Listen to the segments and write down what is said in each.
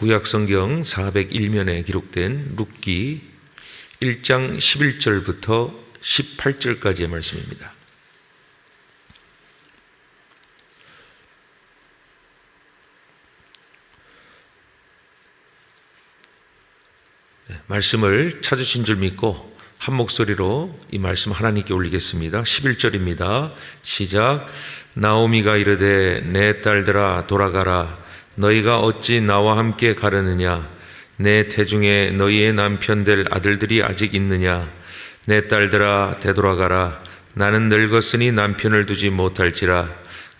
구약 성경 401면에 기록된 룻기 1장 11절부터 18절까지의 말씀입니다. 네, 말씀을 찾으신 줄 믿고 한 목소리로 이 말씀 하나님께 올리겠습니다. 11절입니다. 시작. 나오미가 이르되 내 딸들아 돌아가라. 너희가 어찌 나와 함께 가려느냐? 내 태중에 너희의 남편 될 아들들이 아직 있느냐? 내 딸들아 되돌아가라. 나는 늙었으니 남편을 두지 못할지라.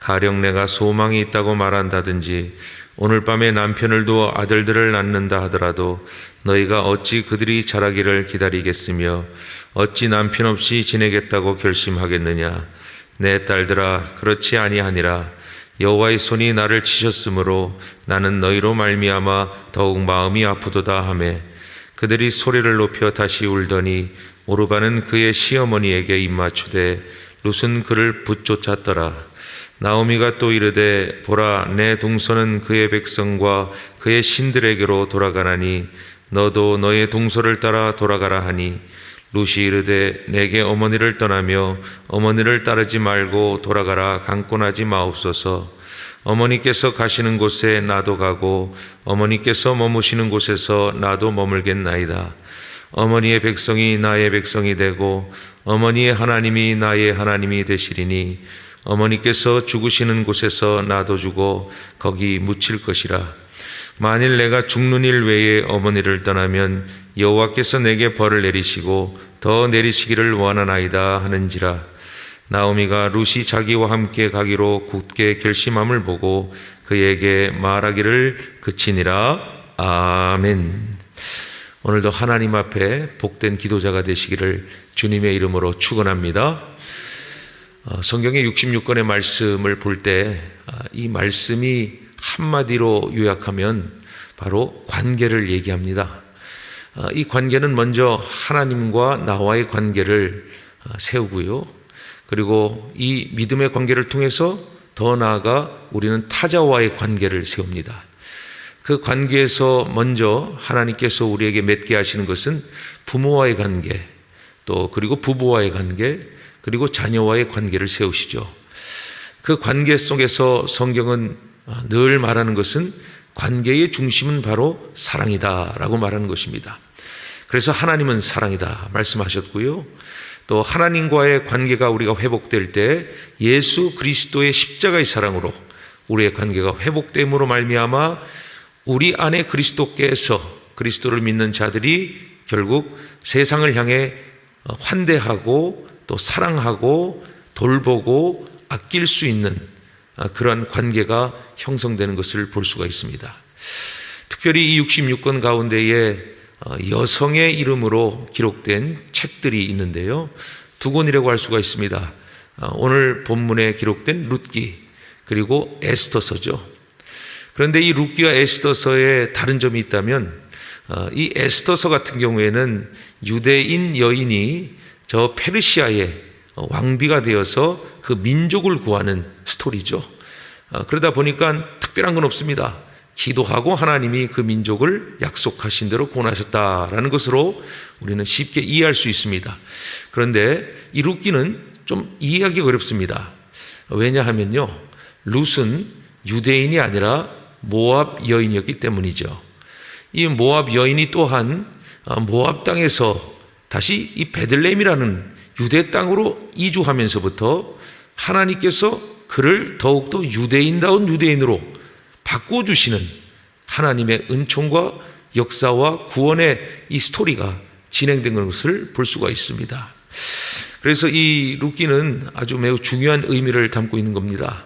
가령 내가 소망이 있다고 말한다든지 오늘 밤에 남편을 두어 아들들을 낳는다 하더라도 너희가 어찌 그들이 자라기를 기다리겠으며 어찌 남편 없이 지내겠다고 결심하겠느냐 내 딸들아 그렇지 아니하니라 여호와의 손이 나를 치셨으므로 나는 너희로 말미암아 더욱 마음이 아프도다 하매 그들이 소리를 높여 다시 울더니 오르바는 그의 시어머니에게 입맞추되 룻은 그를 붙쫓았더라. 나오미가 또 이르되 보라 내 동서는 그의 백성과 그의 신들에게로 돌아가나니 너도 너의 동서를 따라 돌아가라 하니 룻이 이르되 내게 어머니를 떠나며 어머니를 따르지 말고 돌아가라. 강권하지 마옵소서. 어머니께서 가시는 곳에 나도 가고 어머니께서 머무시는 곳에서 나도 머물겠나이다. 어머니의 백성이 나의 백성이 되고 어머니의 하나님이 나의 하나님이 되시리니 어머니께서 죽으시는 곳에서 나도 죽어 거기 묻힐 것이라. 만일 내가 죽는 일 외에 어머니를 떠나면 여호와께서 내게 벌을 내리시고 더 내리시기를 원하나이다 하는지라. 나오미가 룻이 자기와 함께 가기로 굳게 결심함을 보고 그에게 말하기를 그치니라. 아멘. 오늘도 하나님 앞에 복된 기도자가 되시기를 주님의 이름으로 축원합니다. 어, 성경의 66권의 말씀을 볼 때 이 말씀이 한마디로 요약하면 바로 관계를 얘기합니다. 어, 이 관계는 먼저 하나님과 나와의 관계를 어, 세우고요. 그리고 이 믿음의 관계를 통해서 더 나아가 우리는 타자와의 관계를 세웁니다. 그 관계에서 먼저 하나님께서 우리에게 맺게 하시는 것은 부모와의 관계, 또 그리고 부부와의 관계, 그리고 자녀와의 관계를 세우시죠. 그 관계 속에서 성경은 늘 말하는 것은 관계의 중심은 바로 사랑이다 라고 말하는 것입니다. 그래서 하나님은 사랑이다 말씀하셨고요. 또 하나님과의 관계가 우리가 회복될 때 예수 그리스도의 십자가의 사랑으로 우리의 관계가 회복됨으로 말미암아 우리 안에 그리스도께서 그리스도를 믿는 자들이 결국 세상을 향해 환대하고 또 사랑하고 돌보고 아낄 수 있는 그러한 관계가 형성되는 것을 볼 수가 있습니다. 특별히 이 66권 가운데에 여성의 이름으로 기록된 책들이 있는데요. 두 권이라고 할 수가 있습니다. 오늘 본문에 기록된 룻기 그리고 에스더서죠. 그런데 이 룻기와 에스더서에 다른 점이 있다면 이 에스더서 같은 경우에는 유대인 여인이 저 페르시아의 왕비가 되어서 그 민족을 구하는 스토리죠. 어, 그러다 보니까 특별한 건 없습니다. 기도하고 하나님이 그 민족을 약속하신 대로 구원하셨다라는 것으로 우리는 쉽게 이해할 수 있습니다. 그런데 이 룻기는 좀 이해하기 어렵습니다. 왜냐하면요. 룻은 유대인이 아니라 모압 여인이었기 때문이죠. 이 모압 여인이 또한 어, 모압 땅에서 다시 이 베들레헴이라는 유대 땅으로 이주하면서부터 하나님께서 그를 더욱더 유대인다운 유대인으로 바꿔주시는 하나님의 은총과 역사와 구원의 이 스토리가 진행된 것을 볼 수가 있습니다. 그래서 이 룻기는 아주 매우 중요한 의미를 담고 있는 겁니다.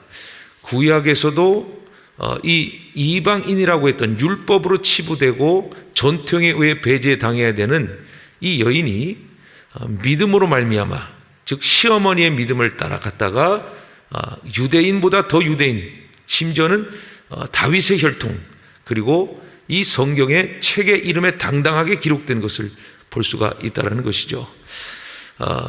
구약에서도 어, 이 이방인이라고 했던 율법으로 치부되고 전통에 의해 배제당해야 되는 이 여인이 어, 믿음으로 말미암아 즉 시어머니의 믿음을 따라갔다가 어, 유대인보다 더 유대인 심지어는 어, 다윗의 혈통 그리고 이 성경의 책의 이름에 당당하게 기록된 것을 볼 수가 있다라는 것이죠.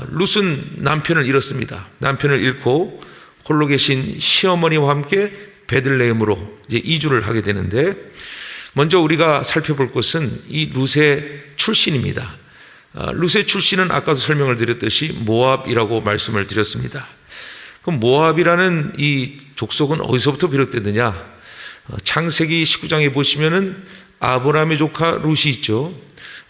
룻은 남편을 잃었습니다. 남편을 잃고 홀로 계신 시어머니와 함께 베들레헴으로 이제 이주를 하게 되는데 먼저 우리가 살펴볼 것은 이 룻의 출신입니다. 아, 룻의 출신은 아까도 설명을 드렸듯이 모압이라고 말씀을 드렸습니다. 그럼 모압이라는 이 족속은 어디서부터 비롯됐느냐? 어, 창세기 19장에 보시면은 아브라함의 조카 룻이 있죠.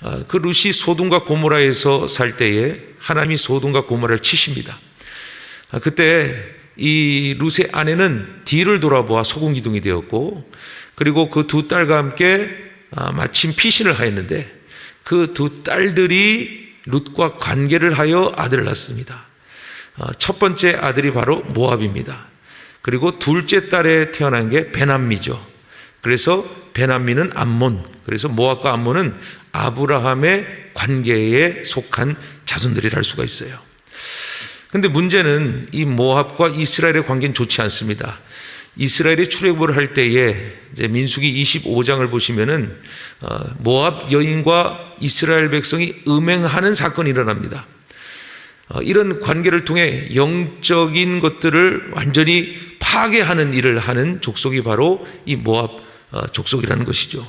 아, 그 룻이 소돔과 고모라에서 살 때에 하나님이 소돔과 고모라를 치십니다. 아, 그때 이 룻의 아내는 뒤를 돌아보아 소금 기둥이 되었고 그리고 그 두 딸과 함께 아, 마침 피신을 하였는데 그 두 딸들이 룻과 관계를 하여 아들을 낳습니다. 아, 첫 번째 아들이 바로 모압입니다. 그리고 둘째 딸에 태어난 게 베남미죠. 그래서 베남미는 암몬. 그래서 모압과 암몬은 아브라함의 관계에 속한 자손들이라 할 수가 있어요. 근데 문제는 이 모압과 이스라엘의 관계는 좋지 않습니다. 이스라엘이 출애굽을 할 때에 이제 민수기 25장을 보시면은 어, 모압 여인과 이스라엘 백성이 음행하는 사건이 일어납니다. 어, 이런 관계를 통해 영적인 것들을 완전히 파괴하는 일을 하는 족속이 바로 이 모압 어, 족속이라는 것이죠.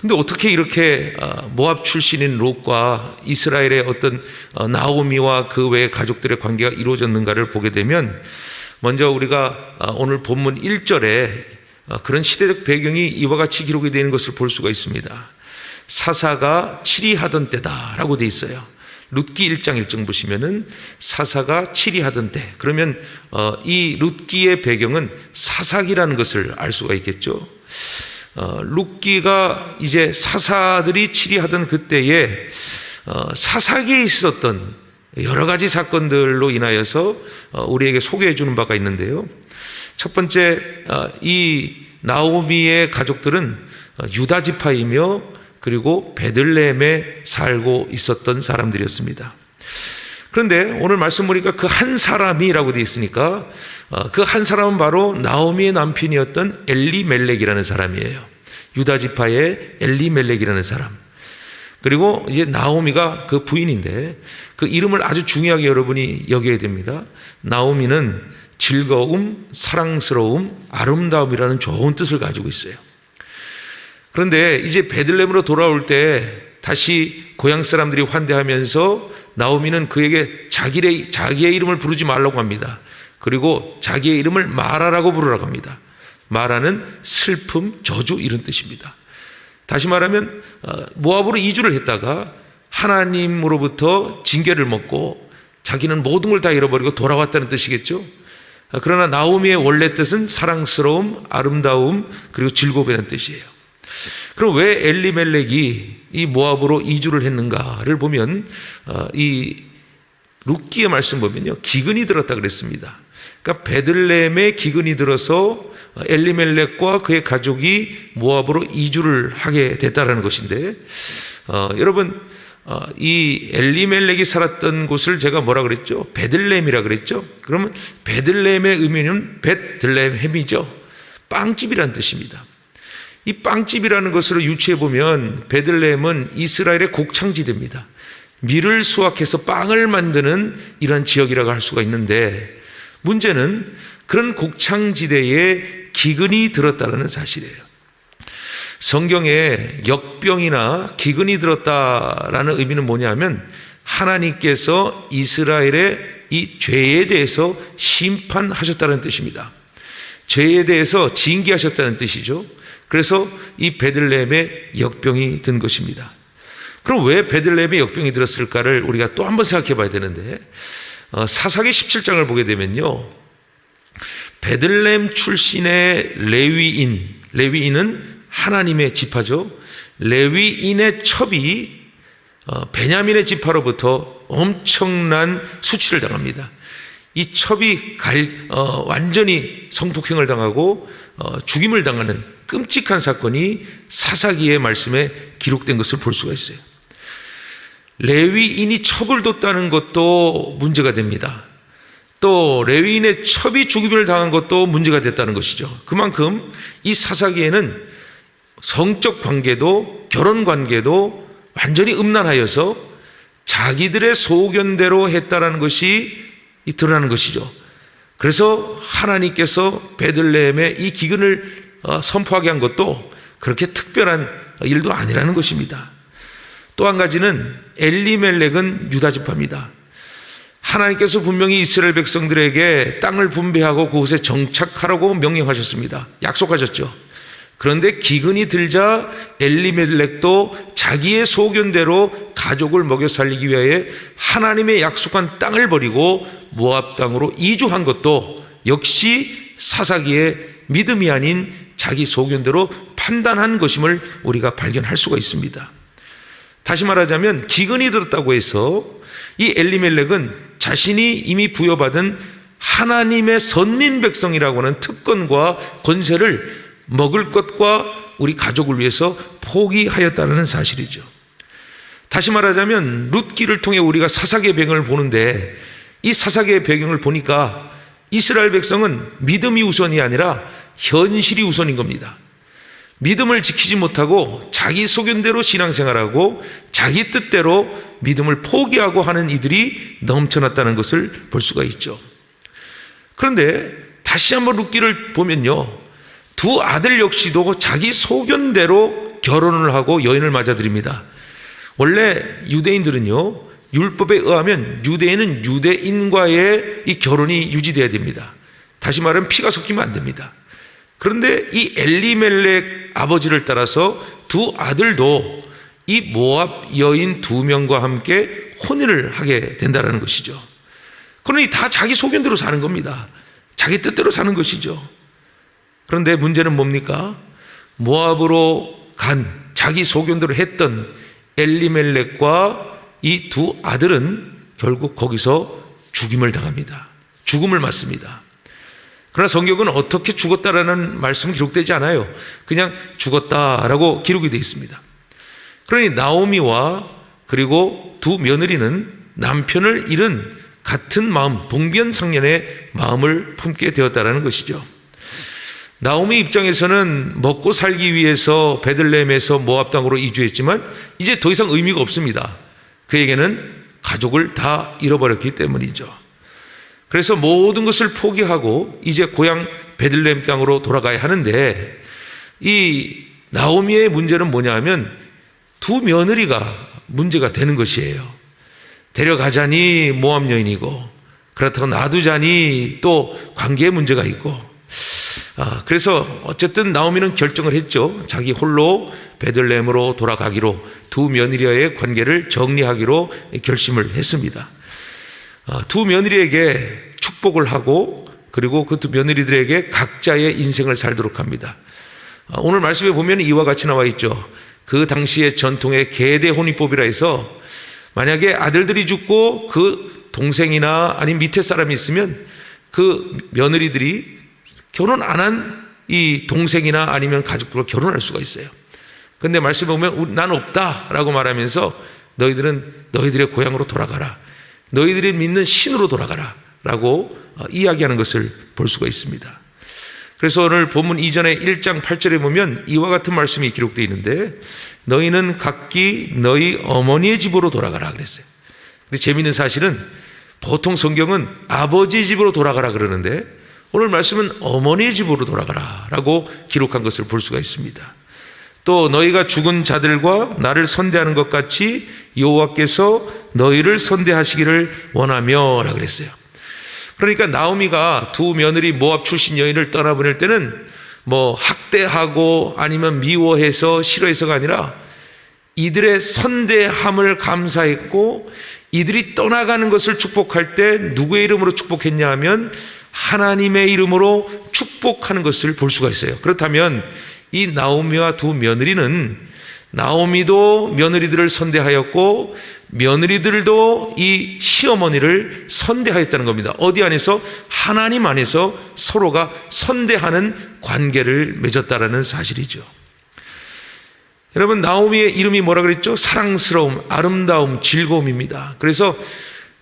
근데 어떻게 이렇게 어, 모압 출신인 롯과 이스라엘의 어떤 어, 나오미와 그 외의 가족들의 관계가 이루어졌는가를 보게 되면 먼저 우리가 어, 오늘 본문 1절에 그런 시대적 배경이 이와 같이 기록이 되는 것을 볼 수가 있습니다. 사사가 치리하던 때다라고 돼 있어요. 룻기 1장 1정 보시면은 사사가 치리하던 때 그러면 이 룻기의 배경은 사사기라는 것을 알 수가 있겠죠. 어, 룻기가 이제 사사들이 치리하던 그때에 어, 사사기에 있었던 여러 가지 사건들로 인하여서 어, 우리에게 소개해 주는 바가 있는데요. 첫 번째 어, 이 나오미의 가족들은 어, 유다 지파이며 그리고 베들레헴에 살고 있었던 사람들이었습니다. 그런데 오늘 말씀 보니까 그 한 사람이라고 되어 있으니까 어, 그한 사람은 바로 나오미의 남편이었던 엘리멜렉이라는 사람이에요. 유다 지파의 엘리멜렉이라는 사람. 그리고 이제 나오미가 그 부인인데 그 이름을 아주 중요하게 여러분이 여겨야 됩니다. 나오미는 즐거움, 사랑스러움, 아름다움이라는 좋은 뜻을 가지고 있어요. 그런데 이제 베들렘으로 돌아올 때 다시 고향 사람들이 환대하면서 나오미는 그에게 자기의, 자기의 이름을 부르지 말라고 합니다. 그리고 자기의 이름을 마라라고 부르라고 합니다. 마라는 슬픔, 저주 이런 뜻입니다. 다시 말하면 어, 모압으로 이주를 했다가 하나님으로부터 징계를 먹고 자기는 모든 걸 다 잃어버리고 돌아왔다는 뜻이겠죠. 어, 그러나 나오미의 원래 뜻은 사랑스러움, 아름다움, 그리고 즐거움이라는 뜻이에요. 그럼 왜 엘리멜렉이 이 모압으로 이주를 했는가를 보면 어, 이 룻기의 말씀 보면요 기근이 들었다 그랬습니다. 그러니까 베들레헴에 기근이 들어서 엘리멜렉과 그의 가족이 모압으로 이주를 하게 됐다라는 것인데 어, 여러분 어, 이 엘리멜렉이 살았던 곳을 제가 뭐라 그랬죠? 베들레헴이라 그랬죠? 그러면 베들레헴의 의미는 베들레헴이죠. 빵집이란 뜻입니다. 이 빵집이라는 것으로 유추해 보면 베들레헴은 이스라엘의 곡창지대입니다. 밀을 수확해서 빵을 만드는 이런 지역이라고 할 수가 있는데 문제는 그런 곡창지대에 기근이 들었다는 사실이에요. 성경에 역병이나 기근이 들었다라는 의미는 뭐냐면 하나님께서 이스라엘의 이 죄에 대해서 심판하셨다는 뜻입니다. 죄에 대해서 징계하셨다는 뜻이죠. 그래서 이 베들레헴에 역병이 든 것입니다. 그럼 왜 베들레헴에 역병이 들었을까를 우리가 또 한번 생각해 봐야 되는데 어, 사사기 17장을 보게 되면요. 베들렘 출신의 레위인, 레위인은 하나님의 지파죠. 레위인의 첩이 어, 베냐민의 지파로부터 엄청난 수치를 당합니다. 이 첩이 갈, 어, 완전히 성폭행을 당하고 어, 죽임을 당하는 끔찍한 사건이 사사기의 말씀에 기록된 것을 볼 수가 있어요. 레위인이 첩을 뒀다는 것도 문제가 됩니다. 또 레위인의 첩이 죽임을 당한 것도 문제가 됐다는 것이죠. 그만큼 이 사사기에는 성적 관계도 결혼 관계도 완전히 음란하여서 자기들의 소견대로 했다라는 것이 드러나는 것이죠. 그래서 하나님께서 베들레헴에 이 기근을 어, 선포하게 한 것도 그렇게 특별한 일도 아니라는 것입니다. 또 한 가지는 엘리멜렉은 유다 지파입니다. 하나님께서 분명히 이스라엘 백성들에게 땅을 분배하고 그곳에 정착하라고 명령하셨습니다. 약속하셨죠. 그런데 기근이 들자 엘리멜렉도 자기의 소견대로 가족을 먹여 살리기 위하여 하나님의 약속한 땅을 버리고 모압 땅으로 이주한 것도 역시 사사기의 믿음이 아닌 자기 소견대로 판단한 것임을 우리가 발견할 수가 있습니다. 다시 말하자면 기근이 들었다고 해서 이 엘리멜렉은 자신이 이미 부여받은 하나님의 선민 백성이라고 하는 특권과 권세를 먹을 것과 우리 가족을 위해서 포기하였다는 사실이죠. 다시 말하자면 룻기를 통해 우리가 사사기의 배경을 보는데 이 사사기의 배경을 보니까 이스라엘 백성은 믿음이 우선이 아니라 현실이 우선인 겁니다. 믿음을 지키지 못하고 자기 소견대로 신앙생활하고 자기 뜻대로 믿음을 포기하고 하는 이들이 넘쳐났다는 것을 볼 수가 있죠. 그런데 다시 한번 룻기를 보면요. 두 아들 역시도 자기 소견대로 결혼을 하고 여인을 맞아들입니다. 원래 유대인들은요, 율법에 의하면 유대인은 유대인과의 이 결혼이 유지돼야 됩니다. 다시 말하면 피가 섞이면 안 됩니다. 그런데 이 엘리멜렉 아버지를 따라서 두 아들도 이 모압 여인 두 명과 함께 혼인을 하게 된다는 것이죠. 그러니 다 자기 소견대로 사는 겁니다. 자기 뜻대로 사는 것이죠. 그런데 문제는 뭡니까? 모압으로 간 자기 소견대로 했던 엘리멜렉과 이 두 아들은 결국 거기서 죽임을 당합니다. 죽음을 맞습니다. 그러나 성경은 어떻게 죽었다라는 말씀은 기록되지 않아요. 그냥 죽었다라고 기록이 되어 있습니다. 그러니 나오미와 그리고 두 며느리는 남편을 잃은 같은 마음, 동변상련의 마음을 품게 되었다라는 것이죠. 나오미 입장에서는 먹고 살기 위해서 베들레헴에서 모압 땅으로 이주했지만 이제 더 이상 의미가 없습니다. 그에게는 가족을 다 잃어버렸기 때문이죠. 그래서 모든 것을 포기하고 이제 고향 베들레헴 땅으로 돌아가야 하는데 이 나오미의 문제는 뭐냐 하면 두 며느리가 문제가 되는 것이에요. 데려가자니 모함 여인이고 그렇다고 놔두자니 또 관계에 문제가 있고 아, 그래서 어쨌든 나오미는 결정을 했죠. 자기 홀로 베들레헴으로 돌아가기로 두 며느리와의 관계를 정리하기로 결심을 했습니다. 아, 두 며느리에게 축복을 하고 그리고 그 두 며느리들에게 각자의 인생을 살도록 합니다. 아, 오늘 말씀에 보면 이와 같이 나와 있죠. 그 당시의 전통의 계대 혼인법이라 해서 만약에 아들들이 죽고 그 동생이나 아니면 밑에 사람이 있으면 그 며느리들이 결혼 안 한 이 동생이나 아니면 가족들과 결혼할 수가 있어요. 근데 말씀에 보면 난 없다라고 말하면서 너희들은 너희들의 고향으로 돌아가라. 너희들이 믿는 신으로 돌아가라. 라고 어, 이야기하는 것을 볼 수가 있습니다. 그래서 오늘 본문 이전에 1장 8절에 보면 이와 같은 말씀이 기록되어 있는데 너희는 각기 너희 어머니의 집으로 돌아가라 그랬어요. 근데 재미있는 사실은 보통 성경은 아버지 집으로 돌아가라 그러는데 오늘 말씀은 어머니의 집으로 돌아가라 라고 기록한 것을 볼 수가 있습니다. 또 너희가 죽은 자들과 나를 선대하는 것 같이 여호와께서 너희를 선대하시기를 원하며 라 그랬어요. 그러니까 나오미가 두 며느리 모압 출신 여인을 떠나보낼 때는 뭐 학대하고 아니면 미워해서 싫어해서가 아니라 이들의 선대함을 감사했고 이들이 떠나가는 것을 축복할 때 누구의 이름으로 축복했냐 하면 하나님의 이름으로 축복하는 것을 볼 수가 있어요. 그렇다면 이 나오미와 두 며느리는 나오미도 며느리들을 선대하였고 며느리들도 이 시어머니를 선대하였다는 겁니다. 어디 안에서 하나님 안에서 서로가 선대하는 관계를 맺었다라는 사실이죠. 여러분 나오미의 이름이 뭐라 그랬죠? 사랑스러움, 아름다움, 즐거움입니다. 그래서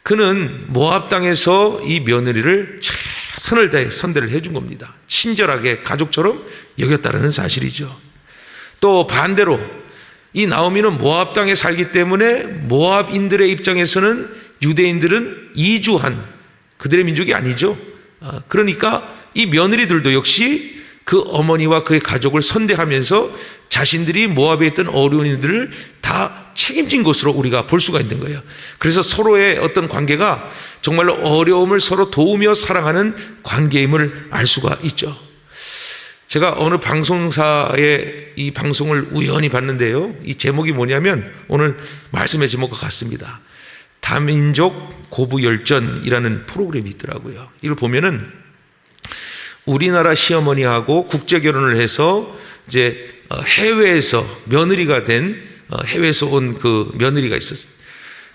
그는 모압 땅에서 이 며느리를 최선을 다해 선대를 해준 겁니다. 친절하게 가족처럼 여겼다는 사실이죠. 또 반대로 이 나오미는 모압 땅에 살기 때문에 모압인들의 입장에서는 유대인들은 이주한 그들의 민족이 아니죠. 아, 그러니까 이 며느리들도 역시 그 어머니와 그의 가족을 선대하면서 자신들이 모압에 있던 어려운이들을 다 책임진 것으로 우리가 볼 수가 있는 거예요. 그래서 서로의 어떤 관계가 정말로 어려움을 서로 도우며 사랑하는 관계임을 알 수가 있죠. 제가 어느 방송사의 이 방송을 우연히 봤는데요. 이 제목이 뭐냐면 오늘 말씀의 제목과 같습니다. 다민족 고부열전이라는 프로그램이 있더라고요. 이걸 보면은 우리나라 시어머니하고 국제 결혼을 해서 이제 어, 해외에서 며느리가 된 어, 해외에서 온 그 며느리가 있었어요.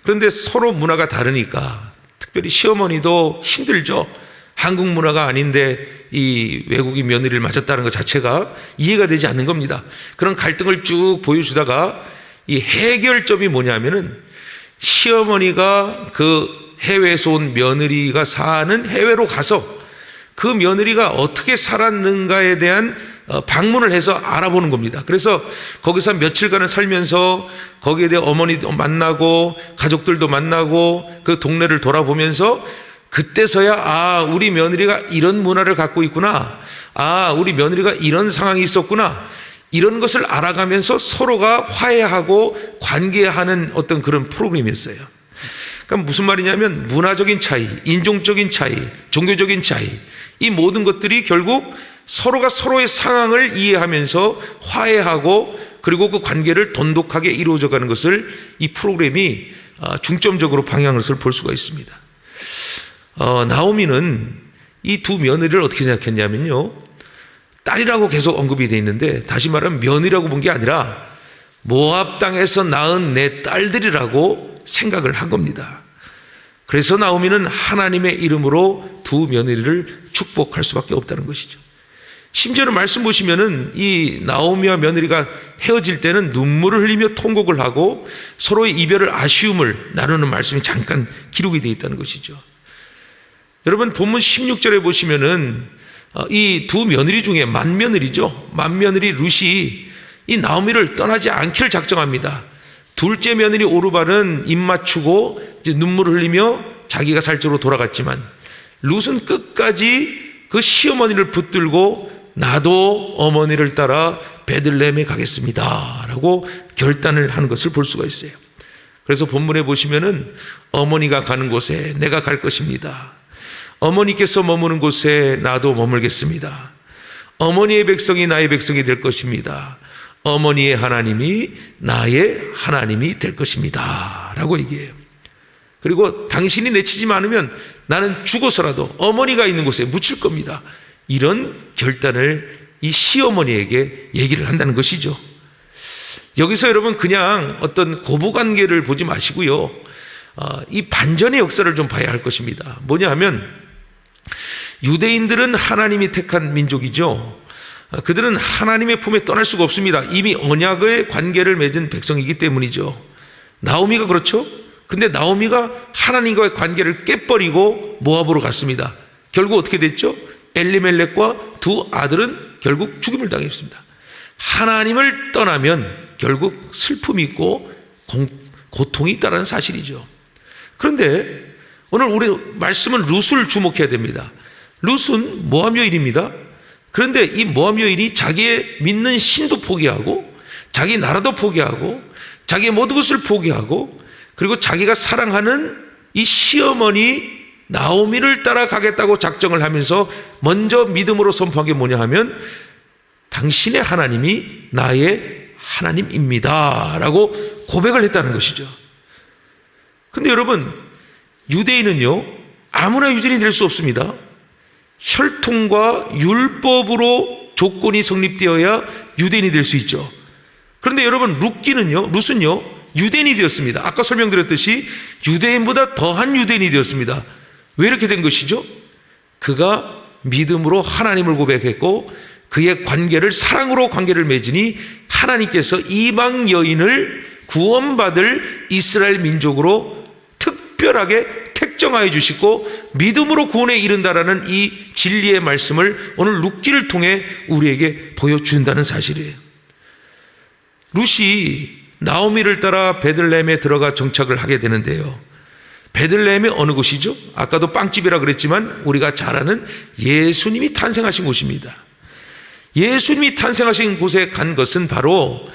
그런데 서로 문화가 다르니까 특별히 시어머니도 힘들죠. 한국 문화가 아닌데 이 외국인 며느리를 맞았다는 것 자체가 이해가 되지 않는 겁니다. 그런 갈등을 쭉 보여주다가 이 해결점이 뭐냐면은 시어머니가 그 해외에서 온 며느리가 사는 해외로 가서 그 며느리가 어떻게 살았는가에 대한 어, 방문을 해서 알아보는 겁니다. 그래서 거기서 며칠간을 살면서 거기에 대해 어머니도 만나고 가족들도 만나고 그 동네를 돌아보면서 그때서야 아, 우리 며느리가 이런 문화를 갖고 있구나. 아, 우리 며느리가 이런 상황이 있었구나. 이런 것을 알아가면서 서로가 화해하고 관계하는 어떤 그런 프로그램이었어요. 그러니까 무슨 말이냐면 문화적인 차이, 인종적인 차이, 종교적인 차이, 이 모든 것들이 결국 서로가 서로의 상황을 이해하면서 화해하고 그리고 그 관계를 돈독하게 이루어져 가는 것을 이 프로그램이 아, 중점적으로 방향을 볼 수가 있습니다. 어, 나오미는 이 두 며느리를 어떻게 생각했냐면요. 딸이라고 계속 언급이 돼 있는데 다시 말하면 며느리라고 본 게 아니라 모압 땅에서 낳은 내 딸들이라고 생각을 한 겁니다. 그래서 나오미는 하나님의 이름으로 두 며느리를 축복할 수밖에 없다는 것이죠. 심지어는 말씀 보시면은 이 나오미와 며느리가 헤어질 때는 눈물을 흘리며 통곡을 하고 서로의 이별을 아쉬움을 나누는 말씀이 잠깐 기록이 되어 있다는 것이죠. 여러분 본문 16절에 보시면은 어, 이두 며느리 중에 맏며느리죠. 맏며느리 룻이 이 나오미를 떠나지 않기를 작정합니다. 둘째 며느리 오르발은 입 맞추고 눈물을 흘리며 자기가 살 쪽으로 돌아갔지만 룻은 끝까지 그 시어머니를 붙들고 나도 어머니를 따라 베들레헴에 가겠습니다. 라고 결단을 하는 것을 볼 수가 있어요. 그래서 본문에 보시면은 어머니가 가는 곳에 내가 갈 것입니다. 어머니께서 머무는 곳에 나도 머물겠습니다. 어머니의 백성이 나의 백성이 될 것입니다. 어머니의 하나님이 나의 하나님이 될 것입니다. 라고 얘기해요. 그리고 당신이 내치지 않으면 나는 죽어서라도 어머니가 있는 곳에 묻힐 겁니다. 이런 결단을 이 시어머니에게 얘기를 한다는 것이죠. 여기서 여러분 그냥 어떤 고부 관계를 보지 마시고요. 어, 이 반전의 역사를 좀 봐야 할 것입니다. 뭐냐 하면 유대인들은 하나님이 택한 민족이죠. 어, 그들은 하나님의 품에 떠날 수가 없습니다. 이미 언약의 관계를 맺은 백성이기 때문이죠. 나오미가 그렇죠? 근데 나오미가 하나님과의 관계를 깨버리고 모압으로 갔습니다. 결국 어떻게 됐죠? 엘리멜렉과 두 아들은 결국 죽임을 당했습니다. 하나님을 떠나면 결국 슬픔이 있고 고통이 있다는 사실이죠. 그런데 오늘 우리 말씀은 룻을 주목해야 됩니다. 룻은 모함 여인입니다. 그런데 이 모함 여인이 자기의 믿는 신도 포기하고 자기 나라도 포기하고 자기의 모든 것을 포기하고 그리고 자기가 사랑하는 이 시어머니 나오미를 따라가겠다고 작정을 하면서 먼저 믿음으로 선포한 게 뭐냐 하면 당신의 하나님이 나의 하나님입니다. 라고 고백을 했다는 것이죠. 근데 여러분, 유대인은요, 아무나 유대인이 될 수 없습니다. 혈통과 율법으로 조건이 성립되어야 유대인이 될 수 있죠. 그런데 여러분, 룻기는요, 룻은요, 유대인이 되었습니다. 아까 설명드렸듯이 유대인보다 더한 유대인이 되었습니다. 왜 이렇게 된 것이죠? 그가 믿음으로 하나님을 고백했고 그의 관계를 사랑으로 관계를 맺으니 하나님께서 이방 여인을 구원받을 이스라엘 민족으로 특별하게 택정하여 주시고 믿음으로 구원에 이른다라는 이 진리의 말씀을 오늘 룻기를 통해 우리에게 보여준다는 사실이에요. 룻이 나오미를 따라 베들레헴에 들어가 정착을 하게 되는데요. 베들레헴이 어느 곳이죠? 아까도 빵집이라 그랬지만 우리가 잘 아는 예수님이 탄생하신 곳입니다. 예수님이 탄생하신 곳에 간 것은 바로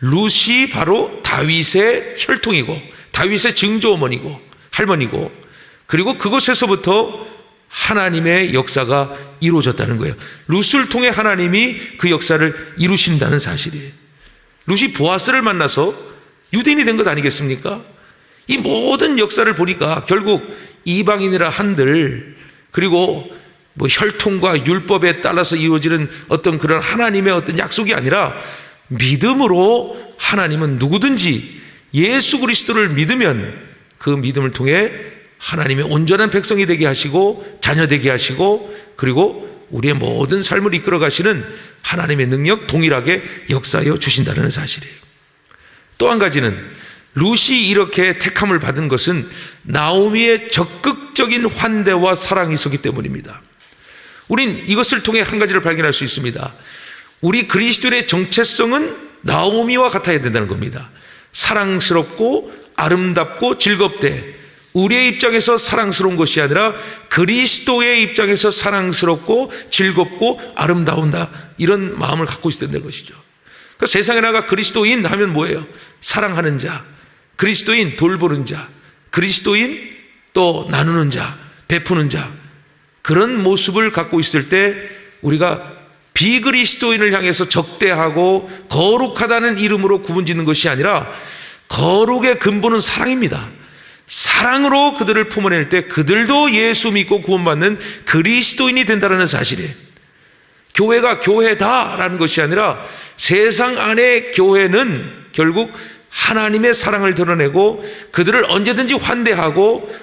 루시 바로 다윗의 혈통이고 다윗의 증조 어머니고 할머니고 그리고 그곳에서부터 하나님의 역사가 이루어졌다는 거예요. 룻을 통해 하나님이 그 역사를 이루신다는 사실이에요. 룻이 보아스를 만나서 유대인이 된 것 아니겠습니까? 이 모든 역사를 보니까 결국 이방인이라 한들 그리고 뭐 혈통과 율법에 따라서 이루어지는 어떤 그런 하나님의 어떤 약속이 아니라 믿음으로 하나님은 누구든지 예수 그리스도를 믿으면 그 믿음을 통해 하나님의 온전한 백성이 되게 하시고 자녀 되게 하시고 그리고 우리의 모든 삶을 이끌어 가시는 하나님의 능력 동일하게 역사하여 주신다는 사실이에요. 또 한 가지는 룻이 이렇게 택함을 받은 것은 나오미의 적극적인 환대와 사랑이 있었기 때문입니다. 우린 이것을 통해 한 가지를 발견할 수 있습니다. 우리 그리스도의 정체성은 나오미와 같아야 된다는 겁니다. 사랑스럽고 아름답고 즐겁되 우리의 입장에서 사랑스러운 것이 아니라 그리스도의 입장에서 사랑스럽고 즐겁고 아름다운다 이런 마음을 갖고 있어야 된다는 것이죠. 그 세상에 나가 그리스도인 하면 뭐예요? 사랑하는 자, 그리스도인 돌보는 자, 그리스도인 또 나누는 자, 베푸는 자 그런 모습을 갖고 있을 때 우리가 비그리스도인을 향해서 적대하고 거룩하다는 이름으로 구분 짓는 것이 아니라 거룩의 근본은 사랑입니다. 사랑으로 그들을 품어낼 때 그들도 예수 믿고 구원받는 그리스도인이 된다는 사실이에요. 교회가 교회다라는 것이 아니라 세상 안의 교회는 결국 하나님의 사랑을 드러내고 그들을 언제든지 환대하고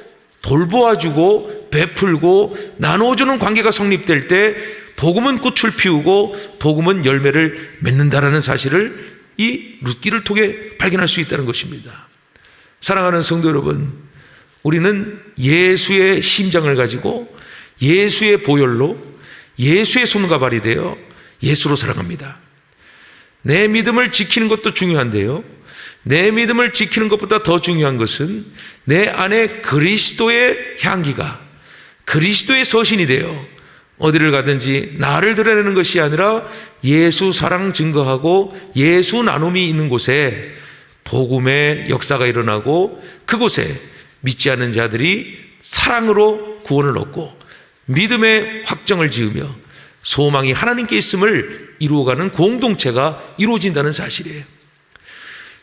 돌보아주고 베풀고 나눠주는 관계가 성립될 때 복음은 꽃을 피우고 복음은 열매를 맺는다라는 사실을 이 룻기를 통해 발견할 수 있다는 것입니다. 사랑하는 성도 여러분, 우리는 예수의 심장을 가지고 예수의 보혈로 예수의 손과 발이 되어 예수로 살아갑니다. 내 믿음을 지키는 것도 중요한데요. 내 믿음을 지키는 것보다 더 중요한 것은 내 안에 그리스도의 향기가 그리스도의 서신이 되어 어디를 가든지 나를 드러내는 것이 아니라 예수 사랑 증거하고 예수 나눔이 있는 곳에 복음의 역사가 일어나고 그곳에 믿지 않는 자들이 사랑으로 구원을 얻고 믿음의 확정을 지으며 소망이 하나님께 있음을 이루어가는 공동체가 이루어진다는 사실이에요.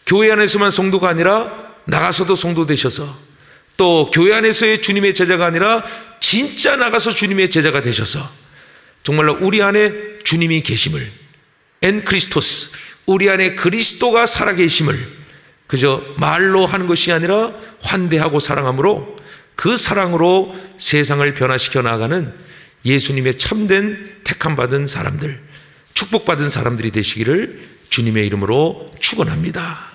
교회 안에서만 성도가 아니라 나가서도 성도 되셔서 또 교회 안에서의 주님의 제자가 아니라 진짜 나가서 주님의 제자가 되셔서 정말로 우리 안에 주님이 계심을 엔 크리스토스 우리 안에 그리스도가 살아계심을 그저 말로 하는 것이 아니라 환대하고 사랑함으로 그 사랑으로 세상을 변화시켜 나가는 예수님의 참된 택함 받은 사람들 축복받은 사람들이 되시기를 주님의 이름으로 축원합니다.